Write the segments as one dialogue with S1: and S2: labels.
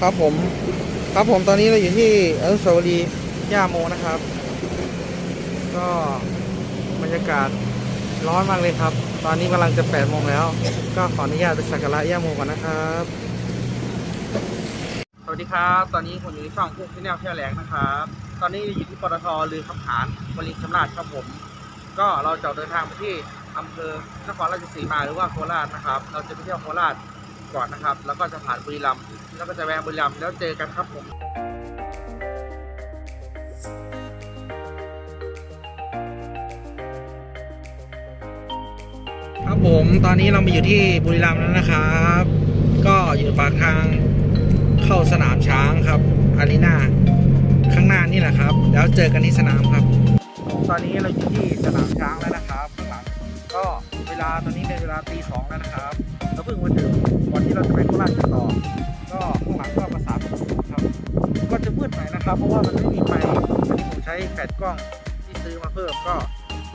S1: ครับผม ครับผมตอนนี้เราอยู่ที่อนุสาวรีย์ย่าโมนะครับ ก็บรรยากาศร้อนมากเลยครับ ตอนนี้กำลังจะ8โมงแล้ว ก็ขออนุญาตไปสักการะย่าโมก่อนนะครับ สวัสดีครับ ตอนนี้ผมอยู่ในช่องพุ่งที่แนวเที่ยวแหลงนะครับ ตอนนี้อยู่ที่ปตทลือคำหานวลิชำราบครับผม ก็เราจะเดินทางไปที่อำเภอนครราชสีมาหรือว่าโคราชนะครับ เราจะไปเที่ยวโคราช ก่อนนะครับ แล้วก็จะผ่านบุรีรัมย์แล้วก็จะแวะบุรีรัมย์แล้วเจอกันครับผมครับผมตอนนี้เรามาอยู่ที่บุรีรัมย์แล้วนะครับ ก็อยู่ปากทางเข้าสนามช้างครับอารีนาข้างหน้านี่แหละครับ แล้วเจอกันที่สนามครับ ตอนนี้เราอยู่ที่สนามช้างแล้วนะครับข้างหลังก็เวลาตอนนี้เป็นเวลาตีสองแล้วนะครับ พิ่งมาถึงก่อนที่เราจะไปโคราชกันต่อ ก็ข้างหลังก็ประสานครับ ก็จะมืดหน่อยนะครับ เพราะว่ามันไม่มีไฟอันนี้ผมใช้แฟลชกล้องที่ซื้อมาเพิ่มก็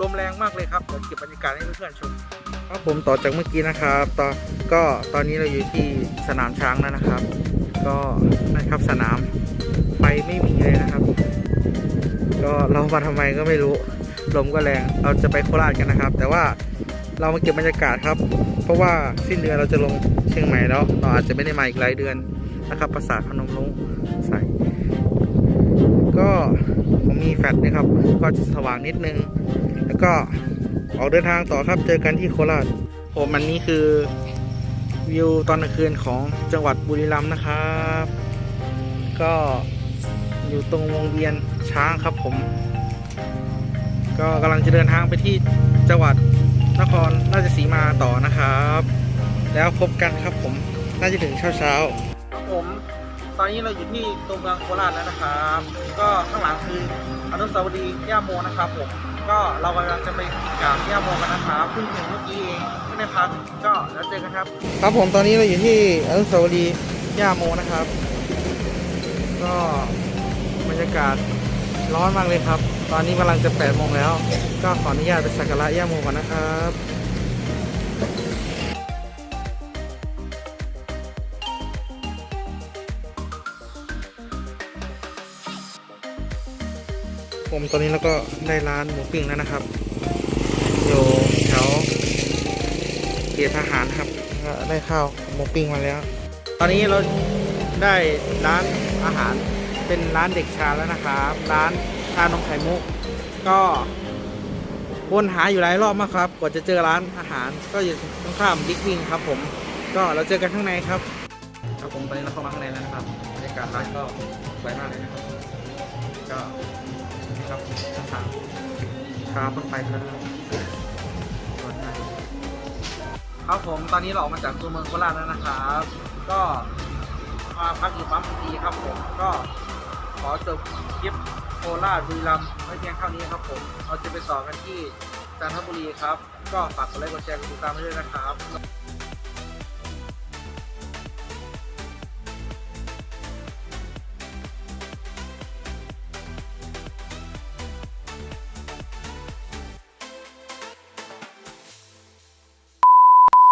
S1: ลมแรงมากเลยครับเดี๋ยวเก็บบรรยากาศให้เพื่อนๆชมครับผมต่อจากเมื่อกี้นะครับตอนก็ตอนนี้เราอยู่ที่สนามช้างแล้วนะครับ ก็นะครับสนามไฟไม่มีเลยนะครับ ก็เรามาทำไมก็ไม่รู้ลมก็แรงเราจะไปโคราชกันนะครับ แต่ว่า เรามาเก็บบรรยากาศครับ เพราะว่าสิ้นเดือนเราจะลงเชียงใหม่แล้วเราอาจจะไม่ได้มาอีกหลายเดือนนะครับปราสาทพนมรุ้งใส่ก็ผมมีแฟลชนะครับ ก็จะสว่างนิดนึง แล้วก็ออกเดินทางต่อครับเจอกันที่โคราชผมอันนี้คือวิวตอนกลางคืนของจังหวัดบุรีรัมย์นะครับ ก็อยู่ตรงวงเวียนช้างครับผม ก็กำลังจะเดินทางไปที่จังหวัด นครราชสีมาต่อนะครับ แล้วพบกันครับผมน่าจะถึงเช้าเช้าๆผม ตอนนี้เราอยู่ที่ตัวเมืองโคราชแล้วนะครับ ก็ข้างหลังคืออนุสาวรีย์ย่าโมนะครับผมก็เรากำลังจะไปกราบย่าโมกันนะครับเพิ่งถึงเมื่อกี้เองไม่ได้พักก็แล้วเจอกันครับ ครับผมตอนนี้เราอยู่ที่อนุสาวรีย์ย่าโมนะครับ ก็บรรยากาศ ร้อนมากเลยครับ ตอนนี้กำลังจะ8โมงแล้ว ก็ขออนุญาตไปสักการะย่าโมก่อนนะครับผมตอนนี้เราก็ได้ร้านหมูปิ้งแล้วนะครับอยู่แถวเกียรทหารครับได้ข้าวหมูปิ้งมาแล้ว ตอนนี้เราได้ร้านอาหาร เป็นร้านเด็กชาแล้วนะครับ ร้านชานมไข่มุก ก็วนหาอยู่หลายรอบมากครับ กว่าจะเจอร้านอาหารก็อยู่ตรงข้ามบิ๊กวิงครับ ผม ก็เราเจอกันข้างในครับ ครับผมตอนนี้เราเข้ามาข้างในแล้วนะครับบรรยากาศร้านก็สวยมากเลยนะครับ ก็นี่ครับทางทางช้าคนไปแล้วนะครับสวยมากครับผมตอนนี้เราออกมาจากตัวเมืองโคราชแล้วนะครับ ก็มาพักอยู่ปั๊มพีครับผมก็ ขอจบคลิปโคราชบุรีรัมย์ไว้เพียงเท่านี้ครับผม เราจะไปต่อกันที่จันทบุรีครับ ก็ฝากกดไลค์กดแชร์กดติดตามให้ด้วยนะครับ